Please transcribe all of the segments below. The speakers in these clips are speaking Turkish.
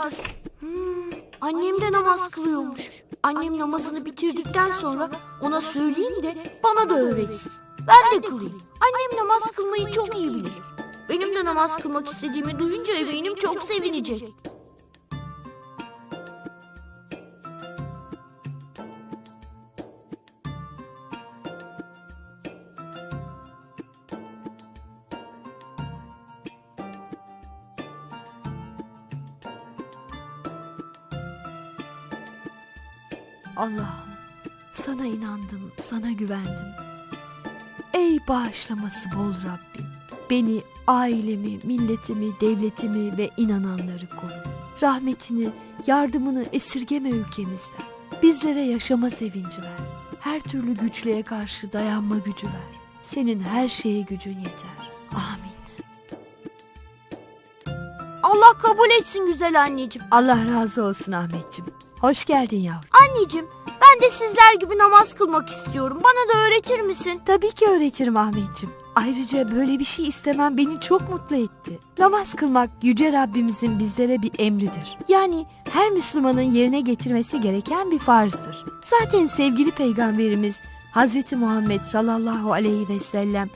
Hmm, annem de namaz kılıyormuş. Annem namazını bitirdikten sonra ona söyleyeyim de bana da öğretsin. Ben de kılayım. Annem namaz kılmayı çok iyi bilir. Benim de namaz kılmak istediğimi duyunca eminim çok sevinecek. Allah'ım sana inandım, sana güvendim. Ey bağışlaması bol Rabbim. Beni, ailemi, milletimi, devletimi ve inananları koru. Rahmetini, yardımını esirgeme ülkemizden. Bizlere yaşama sevinci ver. Her türlü güçlüğe karşı dayanma gücü ver. Senin her şeye gücün yeter. Amin. Allah kabul etsin güzel anneciğim. Allah razı olsun Ahmetciğim. Hoş geldin yavrum. Anneciğim ben de sizler gibi namaz kılmak istiyorum. Bana da öğretir misin? Tabii ki öğretirim Ahmetciğim. Ayrıca böyle bir şey istemem beni çok mutlu etti. Namaz kılmak Yüce Rabbimizin bizlere bir emridir. Yani her Müslümanın yerine getirmesi gereken bir farzdır. Zaten sevgili peygamberimiz Hazreti Muhammed sallallahu aleyhi ve sellem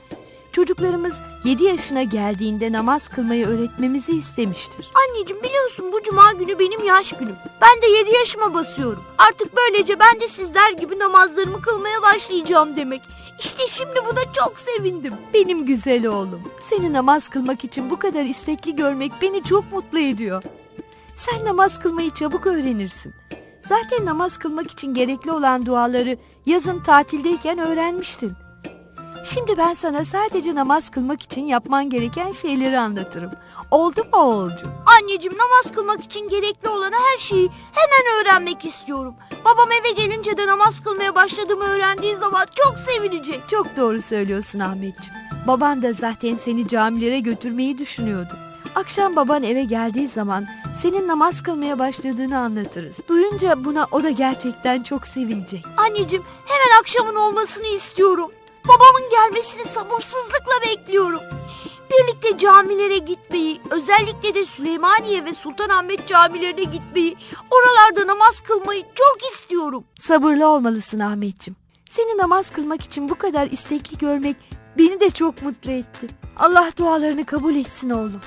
çocuklarımız 7 yaşına geldiğinde namaz kılmayı öğretmemizi istemiştir. Anneciğim biliyorsun bu cuma günü benim yaş günüm. Ben de 7 yaşıma basıyorum. Artık böylece ben de sizler gibi namazlarımı kılmaya başlayacağım demek. İşte şimdi buna çok sevindim. Benim güzel oğlum. Seni namaz kılmak için bu kadar istekli görmek beni çok mutlu ediyor. Sen namaz kılmayı çabuk öğrenirsin. Zaten namaz kılmak için gerekli olan duaları yazın tatildeyken öğrenmiştin. Şimdi ben sana sadece namaz kılmak için yapman gereken şeyleri anlatırım. Oldu mu oğulcu? Anneciğim namaz kılmak için gerekli olan her şeyi hemen öğrenmek istiyorum. Babam eve gelince de namaz kılmaya başladığımı öğrendiği zaman çok sevinecek. Çok doğru söylüyorsun Ahmetciğim. Baban da zaten seni camilere götürmeyi düşünüyordu. Akşam baban eve geldiği zaman senin namaz kılmaya başladığını anlatırız. Duyunca buna o da gerçekten çok sevinecek. Anneciğim hemen akşamın olmasını istiyorum. Sabırsızlıkla bekliyorum. Birlikte camilere gitmeyi, özellikle de Süleymaniye ve Sultanahmet camilerine gitmeyi, oralarda namaz kılmayı çok istiyorum. Sabırlı olmalısın Ahmetciğim. Seni namaz kılmak için bu kadar istekli görmek beni de çok mutlu etti. Allah dualarını kabul etsin oğlum.